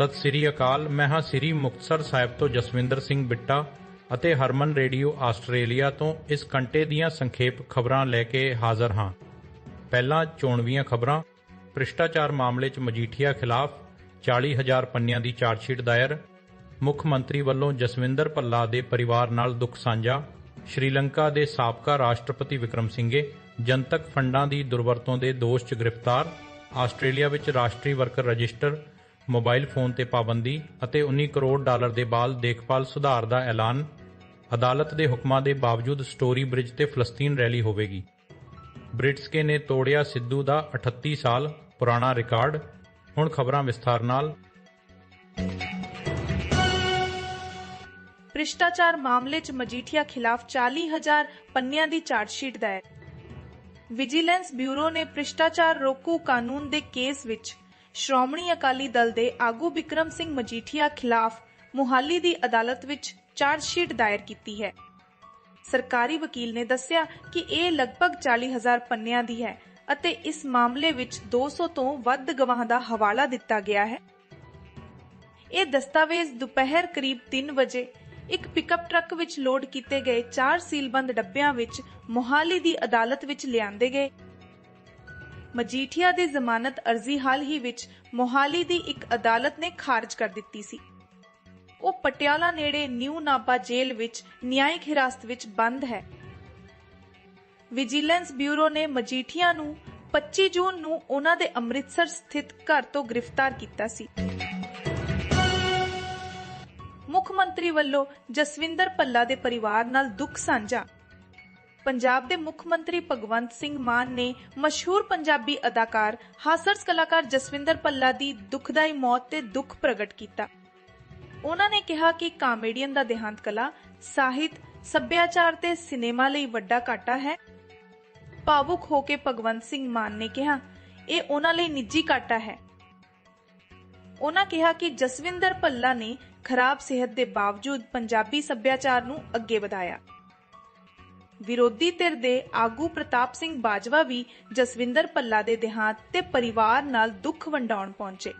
ਸਤਿ ਸ੍ਰੀ ਅਕਾਲ ਮੈਂ ਹਾਂ ਸ੍ਰੀ ਮੁਕਤਸਰ ਸਾਹਿਬ ਤੋਂ ਜਸਵਿੰਦਰ ਸਿੰਘ ਬਿੱਟਾ ਅਤੇ ਹਰਮਨ ਰੇਡੀਓ ਆਸਟ੍ਰੇਲੀਆ ਤੋਂ ਇਸ ਘੰਟੇ ਦੀਆਂ ਸੰਖੇਪ ਖਬਰਾਂ ਲੈ ਕੇ ਹਾਜ਼ਰ ਹਾਂ। ਪਹਿਲਾਂ ਚੋਣਵੀਆਂ ਖਬਰਾਂ। ਭ੍ਰਿਸ਼ਟਾਚਾਰ ਮਾਮਲੇ 'ਚ ਮਜੀਠੀਆ ਖਿਲਾਫ 40000 ਪੰਨਿਆਂ ਦੀ ਚਾਰਜਸ਼ੀਟ ਦਾਇਰ। ਮੁੱਖ ਮੰਤਰੀ ਵੱਲੋਂ ਜਸਵਿੰਦਰ ਭੱਲਾ ਦੇ ਪਰਿਵਾਰ ਨਾਲ ਦੁੱਖ ਸਾਂਝਾ। ਸ਼੍ਰੀਲੰਕਾ ਦੇ ਸਾਬਕਾ ਰਾਸ਼ਟਰਪਤੀ ਵਿਕਰਮ ਸਿੰਘੇ ਜਨਤਕ ਫੰਡਾਂ ਦੀ ਦੁਰਵਰਤੋਂ ਦੇ ਦੋਸ਼ 'ਚ ਗ੍ਰਿਫਤਾਰ। ਆਸਟ੍ਰੇਲੀਆ ਵਿੱਚ ਰਾਸ਼ਟਰੀ ਵਰਕਰ ਰਜਿਸਟਰ ਮੋਬਾਈਲ ਫੋਨ ਤੇ ਪਾਬੰਦੀ ਅਤੇ 19 ਕਰੋੜ ਡਾਲਰ ਦੇ ਬਾਲ ਦੇਖਭਾਲ ਸੁਧਾਰ ਦਾ ਐਲਾਨ, ਅਦਾਲਤ ਦੇ ਹੁਕਮਾਂ ਦੇ ਬਾਵਜੂਦ ਸਟੋਰੀ ਬ੍ਰਿਜ ਤੇ ਫਲਸਤੀਨ ਰੈਲੀ ਹੋਵੇਗੀ। ਬ੍ਰਿਟਸਕੇ ਨੇ ਤੋੜਿਆ ਸਿੱਧੂ ਦਾ 38 ਸਾਲ ਪੁਰਾਣਾ ਰਿਕਾਰਡ। ਹੁਣ ਖਬਰਾਂ ਵਿਸਥਾਰ ਨਾਲ। ਭ੍ਰਿਸ਼ਟਾਚਾਰ ਮਾਮਲੇ 'ਚ ਮਜੀਠੀਆ ਖਿਲਾਫ 40000 ਪੰਨਿਆਂ ਦੀ ਚਾਰਜਸ਼ੀਟ ਦਾਇਰ। ਵਿਜੀਲੈਂਸ ਬਿਊਰੋ ਨੇ ਭ੍ਰਿਸ਼ਟਾਚਾਰ ਰੋਕੂ ਕਾਨੂੰਨ ਦੇ ਕੇਸ ਵਿੱਚ ਸ਼੍ਰੋਮਣੀ ਅਕਾਲੀ ਦਲ ਦੇ ਆਗੂ ਵਿਕਰਮ ਸਿੰਘ ਮਜੀਠੀਆ ਖਿਲਾਫ ਮੁਹਾਲੀ ਦੀ ਅਦਾਲਤ ਵਿੱਚ ਚਾਰਜਸ਼ੀਟ ਦਾਇਰ ਕੀਤੀ ਹੈ। ਸਰਕਾਰੀ ਵਕੀਲ ਨੇ ਦੱਸਿਆ ਕਿ ਇਹ ਲਗਭਗ 40000 ਪੰਨਿਆਂ ਦੀ ਹੈ ਅਤੇ ਇਸ ਮਾਮਲੇ ਵਿੱਚ 200 ਤੋਂ ਵੱਧ ਗਵਾਹਾਂ ਦਾ ਹਵਾਲਾ ਦਿੱਤਾ ਗਿਆ ਹੈ। ਇਹ ਦਸਤਾਵੇਜ਼ ਦੁਪਹਿਰ ਕਰੀਬ 3 ਵਜੇ ਇੱਕ ਪਿਕਅਪ ਟਰੱਕ ਵਿੱਚ ਲੋਡ ਕੀਤੇ ਗਏ ਚਾਰ ਸੀਲਬੰਦ ਡੱਬਿਆਂ ਵਿੱਚ ਮੋਹਾਲੀ ਦੀ ਅਦਾਲਤ ਵਿੱਚ ਲਿਆਂਦੇ ਗਏ ਮਜੀਠੀਆ ਦੀ ਜ਼ਮਾਨਤ ਅਰਜ਼ੀ ਹਾਲ ਹੀ ਵਿੱਚ ਮੋਹਾਲੀ ਦੀ ਇੱਕ ਅਦਾਲਤ ਨੇ ਖਾਰਜ ਕਰ ਦਿੱਤੀ ਸੀ। ਉਹ ਪਟਿਆਲਾ ਨੇੜੇ ਨਿਊ ਨਾਬਾ ਜੇਲ੍ਹ ਵਿੱਚ ਨਿਆਇਕ ਹਿਰਾਸਤ ਵਿੱਚ ਬੰਦ ਹੈ। ਵਿਜੀਲੈਂਸ ਬਿਊਰੋ ਨੇ ਮਜੀਠੀਆ ਨੂੰ 25 ਜੂਨ ਨੂੰ ਉਹਨਾਂ ਦੇ ਅੰਮ੍ਰਿਤਸਰ ਸਥਿਤ ਘਰ ਤੋਂ ਗ੍ਰਿਫਤਾਰ ਕੀਤਾ ਸੀ। ਮੁੱਖ ਮੰਤਰੀ ਵੱਲੋਂ ਜਸਵਿੰਦਰ ਭੱਲਾ ਦੇ ਪਰਿਵਾਰ ਨਾਲ ਦੁੱਖ ਸਾਂਝਾ। ਪੰਜਾਬ ਦੇ ਮੁੱਖ ਮੰਤਰੀ ਭਗਵੰਤ ਸਿੰਘ ਮਾਨ ਨੇ ਮਸ਼ਹੂਰ ਪੰਜਾਬੀ ਅਦਾਕਾਰ, ਹਾਸਰਸ ਕਲਾਕਾਰ ਜਸਵਿੰਦਰ ਭੱਲਾ ਦੀ ਦੁਖਦਾਈ ਮੌਤ ਤੇ ਦੁੱਖ ਪ੍ਰਗਟ ਕੀਤਾ। ਉਹਨਾਂ ਨੇ ਕਿਹਾ ਕਿ ਕਾਮੇਡੀਅਨ ਦਾ ਦੇਹਾਂਤ ਕਲਾ, ਸਾਹਿਤ, ਸੱਭਿਆਚਾਰ ਤੇ ਸਿਨੇਮਾ ਲਈ ਵੱਡਾ ਘਾਟਾ ਹੈ। ਭਾਵੁਕ ਹੋ ਕੇ ਭਗਵੰਤ ਸਿੰਘ ਮਾਨ ਨੇ ਕਿਹਾ, ਇਹ ਉਹਨਾਂ ਲਈ ਨਿੱਜੀ ਘਾਟਾ ਹੈ। ਉਹਨਾਂ ਕਿਹਾ ਕਿ ਜਸਵਿੰਦਰ ਭੱਲਾ ਨੇ ਖਰਾਬ ਸਿਹਤ ਦੇ ਬਾਵਜੂਦ ਪੰਜਾਬੀ ਸੱਭਿਆਚਾਰ ਨੂੰ ਅੱਗੇ ਵਧਾਇਆ। ਵਿਰੋਧੀ ਧਿਰ ਦੇ ਆਗੂ ਪ੍ਰਤਾਪ ਸਿੰਘ ਬਾਜਵਾ ਵੀ ਜਸਵਿੰਦਰ ਭੱਲਾ ਦੇ ਦੇਹਾਂਤ ਤੇ ਪਰਿਵਾਰ ਨਾਲ ਦੁੱਖ ਵੰਡਾਉਣ ਪਹੁੰਚੇ।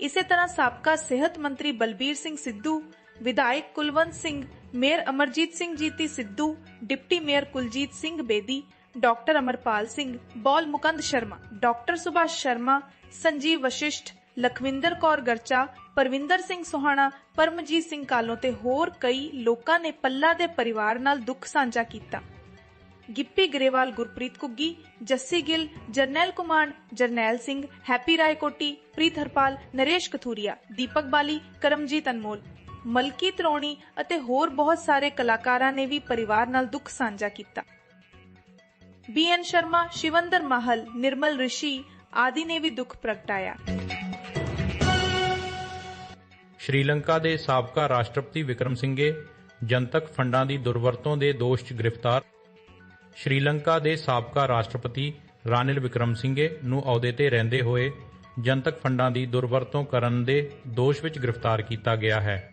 ਇਸੇ ਤਰ੍ਹਾਂ ਸਾਬਕਾ ਸਿਹਤ ਮੰਤਰੀ ਬਲਬੀਰ ਸਿੰਘ ਸਿੱਧੂ, ਵਿਧਾਇਕ Kulwant Singh, mayor Amarjit Singh Jeeti Sidhu, deputy mayor Kuljit Singh Bedi, doctor Amarpal Singh, Bal Mukand Sharma, doctor Subhash Sharma, Sanjeev Vashisht, Lakhwinder Kaur Garcha Parwinder Singh Sohana, Paramjit Singh Kalon ਤੇ ਹੋਰ ਕਈ ਲੋਕਾਂ ਨੇ ਪੱਲਾ ਦੇ ਪਰਿਵਾਰ ਨਾਲ ਦੁੱਖ ਸਾਂਝਾ ਕੀਤਾ। ਗਿੱਪੀ ਗਰੇਵਾਲ, ਗੁਰਪ੍ਰੀਤ ਕੁੱਗੀ ਜੱਸੀ ਗਿੱਲ, ਜਰਨੈਲ ਕੁਮਾਰ ਜਰਨੈਲ ਸਿੰਘ, ਹੈਪੀ ਰਾਏ ਕੋਟੀ ਪ੍ਰੀਤ ਹਰਪਾਲ, ਨਰੇਸ਼ ਕਥੂਰੀਆ, ਦੀਪਕ ਬਾਲੀ, ਕਰਮਜੀਤ ਅਨਮੋਲ, ਮਲਕੀ ਤਰੋਣੀ ਅਤੇ ਹੋਰ ਬਹੁਤ ਸਾਰੇ ਕਲਾਕਾਰਾਂ ਨੇ ਵੀ ਪਰਿਵਾਰ ਨਾਲ ਦੁੱਖ ਸਾਂਝਾ ਕੀਤਾ। ਬੀਐਨ ਸ਼ਰਮਾ, ਸ਼ਿਵੰਦਰ ਮਾਹਲ, ਨਿਰਮਲ ਰਿਸ਼ੀ ਆਦਿ ਨੇ ਵੀ ਦੁੱਖ ਪ੍ਰਗਟਾਇਆ। ਸ਼੍ਰੀਲੰਕਾ ਦੇ ਸਾਬਕਾ ਰਾਸ਼ਟਰਪਤੀ ਵਿਕਰਮ ਸਿੰਘੇ, ਜਨਤਕ ਫੰਡਾਂ ਦੀ ਦੁਰਵਰਤੋਂ ਦੇ ਦੋਸ਼ 'ਚ ਗ੍ਰਿਫਤਾਰ। ਸ਼੍ਰੀਲੰਕਾ ਦੇ ਸਾਬਕਾ ਰਾਸ਼ਟਰਪਤੀ ਰਾਨਿਲ ਵਿਕਰਮ ਸਿੰਘੇ ਨੂੰ ਅਹੁਦੇ ਤੇ ਰਹਿੰਦੇ ਹੋਏ ਜਨਤਕ ਫੰਡਾਂ ਦੀ ਦੁਰਵਰਤੋਂ ਕਰਨ ਦੇ ਦੋਸ਼ ਵਿੱਚ ਗ੍ਰਿਫਤਾਰ ਕੀਤਾ ਗਿਆ ਹੈ।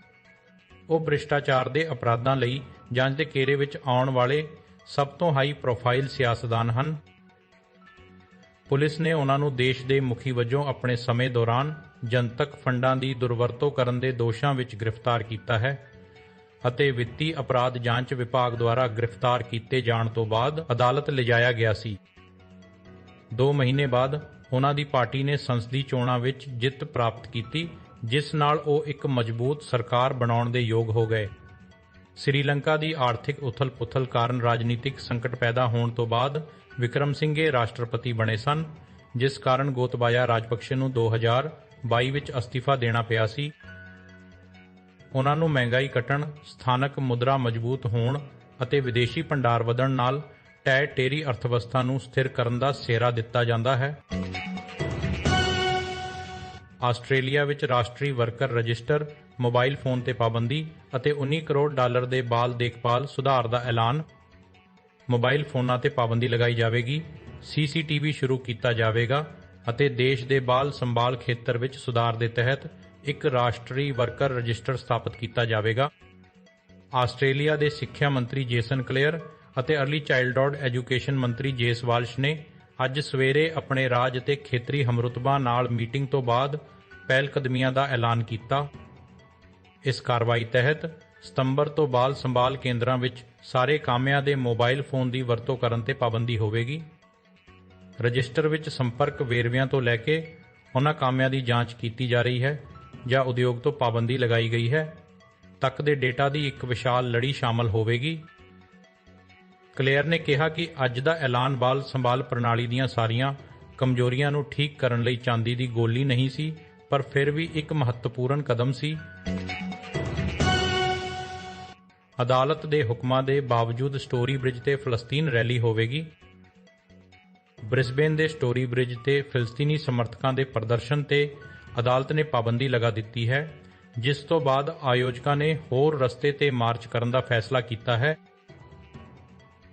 ਉਹ ਭ੍ਰਿਸ਼ਟਾਚਾਰ ਦੇ ਅਪਰਾਧਾਂ ਲਈ ਜਾਂਚ ਦੇ ਘੇਰੇ ਵਿੱਚ ਆਉਣ ਵਾਲੇ ਸਭ ਤੋਂ ਹਾਈ ਪ੍ਰੋਫਾਈਲ ਸਿਆਸਤਦਾਨ ਹਨ। ਪੁਲਿਸ ਨੇ ਉਨ੍ਹਾਂ ਨੂੰ ਦੇਸ਼ ਦੇ ਮੁਖੀ ਵਜੋਂ ਆਪਣੇ ਸਮੇਂ ਦੌਰਾਨ ਜਨਤਕ ਫੰਡਾਂ ਦੀ ਦੁਰਵਰਤੋਂ ਕਰਨ ਦੇ ਦੋਸ਼ਾਂ ਵਿੱਚ ਗ੍ਰਿਫਤਾਰ ਕੀਤਾ ਹੈ ਅਤੇ ਵਿੱਤੀ ਅਪਰਾਧ ਜਾਂਚ ਵਿਭਾਗ ਦੁਆਰਾ ਗ੍ਰਿਫਤਾਰ ਕੀਤੇ ਜਾਣ ਤੋਂ ਬਾਅਦ ਅਦਾਲਤ ਲਿਜਾਇਆ ਗਿਆ ਸੀ। 2 ਮਹੀਨੇ ਬਾਅਦ ਉਹਨਾਂ ਦੀ ਪਾਰਟੀ ਨੇ ਸੰਸਦੀ ਚੋਣਾਂ ਵਿੱਚ ਜਿੱਤ ਪ੍ਰਾਪਤ ਕੀਤੀ, ਜਿਸ ਨਾਲ ਉਹ ਇੱਕ ਮਜ਼ਬੂਤ ਸਰਕਾਰ ਬਣਾਉਣ ਦੇ ਯੋਗ ਹੋ ਗਏ। ਸ੍ਰੀਲੰਕਾ ਦੀ ਆਰਥਿਕ ਉਥਲ-ਪੁਥਲ ਕਾਰਨ ਰਾਜਨੀਤਿਕ ਸੰਕਟ ਪੈਦਾ ਹੋਣ ਤੋਂ ਬਾਅਦ ਵਿਕਰਮ ਸਿੰਘੇ ਰਾਸ਼ਟਰਪਤੀ ਬਣੇ ਸਨ, ਜਿਸ ਕਾਰਨ ਗੋਤਬਾਇਆ ਰਾਜਪਕਸ਼ੇ ਨੂੰ 2022 ਵਿੱਚ ਅਸਤੀਫਾ ਦੇਣਾ ਪਿਆ ਸੀ। ਉਹਨਾਂ ਨੂੰ ਮਹਿੰਗਾਈ ਘਟਣ ਸਥਾਨਕ ਮੁਦਰਾ ਮਜ਼ਬੂਤ ਹੋਣ ਅਤੇ ਵਿਦੇਸ਼ੀ ਭੰਡਾਰ ਵਧਣ ਨਾਲ ਟੈ ਟੇਰੀ ਅਰਥਵਿਵਸਥਾ ਨੂੰ ਸਥਿਰ ਕਰਨ ਦਾ ਸਿਹਰਾ ਦਿੱਤਾ ਜਾਂਦਾ ਹੈ। ਆਸਟ੍ਰੇਲੀਆ ਵਿੱਚ ਰਾਸ਼ਟਰੀ ਵਰਕਰ ਰਜਿਸਟਰ ਮੋਬਾਈਲ ਫੋਨ ਤੇ ਪਾਬੰਦੀ ਅਤੇ 19 ਕਰੋੜ ਡਾਲਰ ਦੇ ਬਾਲ ਦੇਖਭਾਲ ਸੁਧਾਰ ਦਾ ਐਲਾਨ। ਮੋਬਾਈਲ ਫੋਨਾਂ ਤੇ ਪਾਬੰਦੀ ਲਗਾਈ ਜਾਵੇਗੀ, ਸੀਸੀਟੀਵੀ ਸ਼ੁਰੂ ਕੀਤਾ ਜਾਵੇਗਾ ਅਤੇ ਦੇਸ਼ ਦੇ ਬਾਲ ਸੰਭਾਲ ਖੇਤਰ ਵਿੱਚ ਸੁਧਾਰ ਦੇ ਤਹਿਤ ਇੱਕ ਰਾਸ਼ਟਰੀ ਵਰਕਰ ਰਜਿਸਟਰ ਸਥਾਪਿਤ ਕੀਤਾ ਜਾਵੇਗਾ। ਆਸਟ੍ਰੇਲੀਆ ਦੇ ਸਿੱਖਿਆ ਮੰਤਰੀ ਜੇਸਨ ਕਲੇਅਰ ਅਤੇ ਅਰਲੀ ਚਾਈਲਡਹੂਡ ਐਜੂਕੇਸ਼ਨ ਮੰਤਰੀ ਜੇਸ ਵਾਲਸ਼ ਨੇ ਅੱਜ ਸਵੇਰੇ ਆਪਣੇ ਰਾਜ ਅਤੇ ਖੇਤਰੀ ਹਮਰੁਤਬਾ ਨਾਲ ਮੀਟਿੰਗ ਤੋਂ ਬਾਅਦ ਪਹਿਲ ਕਦਮੀਆਂ ਦਾ ਐਲਾਨ ਕੀਤਾ। ਇਸ ਕਾਰਵਾਈ ਤਹਿਤ ਸਤੰਬਰ ਤੋਂ ਬਾਲ ਸੰਭਾਲ ਕੇਂਦਰਾਂ ਵਿੱਚ ਸਾਰੇ ਕਾਮਿਆਂ ਦੇ ਮੋਬਾਈਲ ਫੋਨ ਦੀ ਵਰਤੋਂ ਕਰਨ ਤੇ ਪਾਬੰਦੀ ਹੋਵੇਗੀ। ਰਜਿਸਟਰ ਵਿੱਚ ਸੰਪਰਕ ਵੇਰਵਿਆਂ ਤੋਂ ਲੈ ਕੇ ਉਹਨਾਂ ਕਾਮਿਆਂ ਦੀ ਜਾਂਚ ਕੀਤੀ ਜਾ ਰਹੀ ਹੈ ਜਾਂ ਉਦਯੋਗ ਤੋਂ ਪਾਬੰਦੀ ਲਗਾਈ ਗਈ ਹੈ। ਤੱਕ ਦੇ ਡੇਟਾ ਦੀ ਇੱਕ ਵਿਸ਼ਾਲ ਲੜੀ ਸ਼ਾਮਲ ਹੋਵੇਗੀ। ਕਲੇਅਰ ਨੇ ਕਿਹਾ ਕਿ ਅੱਜ ਦਾ ਐਲਾਨ ਬਾਲ ਸੰਭਾਲ ਪ੍ਰਣਾਲੀ ਦੀਆਂ ਸਾਰੀਆਂ ਕਮਜ਼ੋਰੀਆਂ ਨੂੰ ਠੀਕ ਕਰਨ ਲਈ ਚਾਂਦੀ ਦੀ ਗੋਲੀ ਨਹੀਂ ਸੀ, ਪਰ ਫਿਰ ਵੀ ਇੱਕ ਮਹੱਤਵਪੂਰਨ ਕਦਮ ਸੀ। ਅਦਾਲਤ ਦੇ ਹੁਕਮਾਂ ਦੇ ਬਾਵਜੂਦ ਸਟੋਰੀ ਬ੍ਰਿਜ ਤੇ ਫਲਸਤੀਨ ਰੈਲੀ ਹੋਵੇਗੀ। ਬ੍ਰਿਸਬੇਨ ਦੇ ਸਟੋਰੀ ਬ੍ਰਿਜ ਤੇ ਫਿਲਸਤੀਨੀ ਸਮਰਥਕਾਂ ਦੇ ਪ੍ਰਦਰਸ਼ਨ ਤੇ ਅਦਾਲਤ ਨੇ ਪਾਬੰਦੀ ਲਗਾ ਦਿੱਤੀ ਹੈ, ਜਿਸ ਤੋਂ ਬਾਅਦ ਆਯੋਜਕਾਂ ਨੇ ਹੋਰ ਰਸਤੇ ਤੇ ਮਾਰਚ ਕਰਨ ਦਾ ਫੈਸਲਾ ਕੀਤਾ ਹੈ।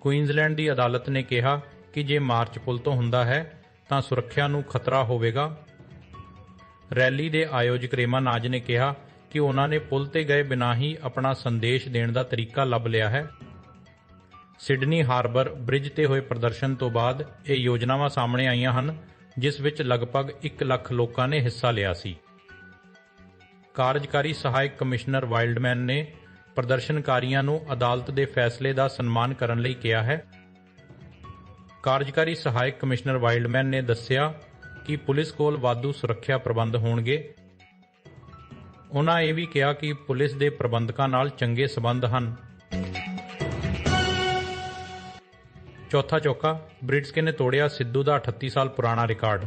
ਕੁਈਨਜ਼ਲੈਂਡ ਦੀ ਅਦਾਲਤ ਨੇ ਕਿਹਾ ਕਿ ਜੇ ਮਾਰਚ ਪੁਲ ਤੋਂ ਹੁੰਦਾ ਹੈ, ਤਾਂ ਸੁਰੱਖਿਆ ਨੂੰ ਖਤਰਾ ਹੋਵੇਗਾ। ਰੈਲੀ ਦੇ ਆਯੋਜਕ ਰੇਮਾ ਨਾਜ ਨੇ ਕਿਹਾ ਕਿ ਉਹਨਾਂ ਨੇ ਪੁਲ ਤੇ ਗਏ ਬਿਨਾਂ ਹੀ ਆਪਣਾ ਸੰਦੇਸ਼ ਦੇਣ ਦਾ ਤਰੀਕਾ ਲੱਭ ਲਿਆ ਹੈ। ਸਿਡਨੀ ਹਾਰਬਰ ਬ੍ਰਿਜ ਤੇ ਹੋਏ ਪ੍ਰਦਰਸ਼ਨ ਤੋਂ ਬਾਅਦ ਇਹ ਯੋਜਨਾਵਾਂ ਸਾਹਮਣੇ ਆਈਆਂ ਹਨ, ਜਿਸ ਵਿੱਚ ਲਗਭਗ 1 ਲੱਖ ਲੋਕਾਂ ਨੇ ਹਿੱਸਾ ਲਿਆ ਸੀ। ਕਾਰਜਕਾਰੀ ਸਹਾਇਕ ਕਮਿਸ਼ਨਰ ਵਾਈਲਡਮੈਨ ਨੇ ਪ੍ਰਦਰਸ਼ਨਕਾਰੀਆਂ ਨੂੰ ਅਦਾਲਤ ਦੇ ਫੈਸਲੇ ਦਾ ਸਨਮਾਨ ਕਰਨ ਲਈ ਕਿਹਾ ਹੈ। ਕਾਰਜਕਾਰੀ ਸਹਾਇਕ ਕਮਿਸ਼ਨਰ ਵਾਈਲਡਮੈਨ ਨੇ ਦੱਸਿਆ ਕਿ ਪੁਲਿਸ ਕੋਲ ਵਾਧੂ ਸੁਰੱਖਿਆ ਪ੍ਰਬੰਧ ਹੋਣਗੇ ਉਹਨਾਂ ਇਹ ਵੀ ਕਿਹਾ ਕਿ ਪੁਲਿਸ ਦੇ ਪ੍ਰਬੰਧਕਾਂ ਨਾਲ ਚੰਗੇ ਸਬੰਧ ਹਨ। ਚੌਥਾ ਚੌਕਾ, ਬ੍ਰਿਟਸਕੇ ਨੇ ਤੋੜਿਆ ਸਿੱਧੂ ਦਾ 38 ਸਾਲ ਪੁਰਾਣਾ ਰਿਕਾਰਡ।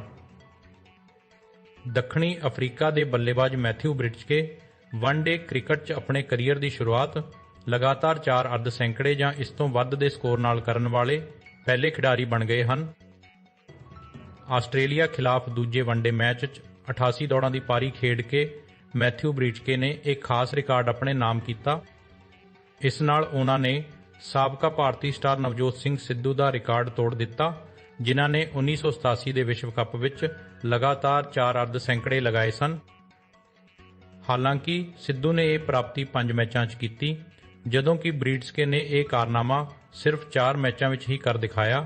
ਦੱਖਣੀ ਅਫਰੀਕਾ ਦੇ ਬੱਲੇਬਾਜ਼ ਮੈਥਿਊ ਬ੍ਰਿਟਸਕੇ ਵਨਡੇ ਕ੍ਰਿਕਟ 'ਚ ਆਪਣੇ ਕੈਰੀਅਰ ਦੀ ਸ਼ੁਰੂਆਤ ਲਗਾਤਾਰ 4 ਅਰਧ ਸੈਂਕੜੇ ਜਾਂ ਇਸ ਤੋਂ ਵੱਧ ਦੇ ਸਕੋਰ ਨਾਲ ਕਰਨ ਵਾਲੇ ਪਹਿਲੇ ਖਿਡਾਰੀ ਬਣ ਗਏ ਹਨ। ਆਸਟ੍ਰੇਲੀਆ ਖਿਲਾਫ ਦੂਜੇ ਵਨਡੇ ਮੈਚ 'ਚ 88 ਦੌੜਾਂ ਦੀ ਪਾਰੀ ਖੇਡ ਕੇ ਮੈਥਿਊ ਬ੍ਰਿਟਸਕੇ ਨੇ ਇੱਕ ਖਾਸ ਰਿਕਾਰਡ ਆਪਣੇ ਨਾਮ ਕੀਤਾ। ਇਸ ਨਾਲ ਉਹਨਾਂ ਨੇ ਸਾਬਕਾ ਭਾਰਤੀ ਸਟਾਰ ਨਵਜੋਤ ਸਿੰਘ ਸਿੱਧੂ ਦਾ ਰਿਕਾਰਡ ਤੋੜ ਦਿੱਤਾ, ਜਿਨ੍ਹਾਂ ਨੇ 1987 ਦੇ ਵਿਸ਼ਵ ਕੱਪ ਵਿੱਚ ਲਗਾਤਾਰ 4 ਅਰਧ ਸੈਂਕੜੇ ਲਗਾਏ ਸਨ। ਹਾਲਾਂਕਿ ਸਿੱਧੂ ਨੇ ਇਹ ਪ੍ਰਾਪਤੀ 5 ਮੈਚਾਂ 'ਚ ਕੀਤੀ, ਜਦੋਂ ਕਿ ਬ੍ਰੀਡਸਕੇ ਨੇ ਇਹ ਕਾਰਨਾਮਾ ਸਿਰਫ 4 ਮੈਚਾਂ ਵਿੱਚ ਹੀ ਕਰ ਦਿਖਾਇਆ।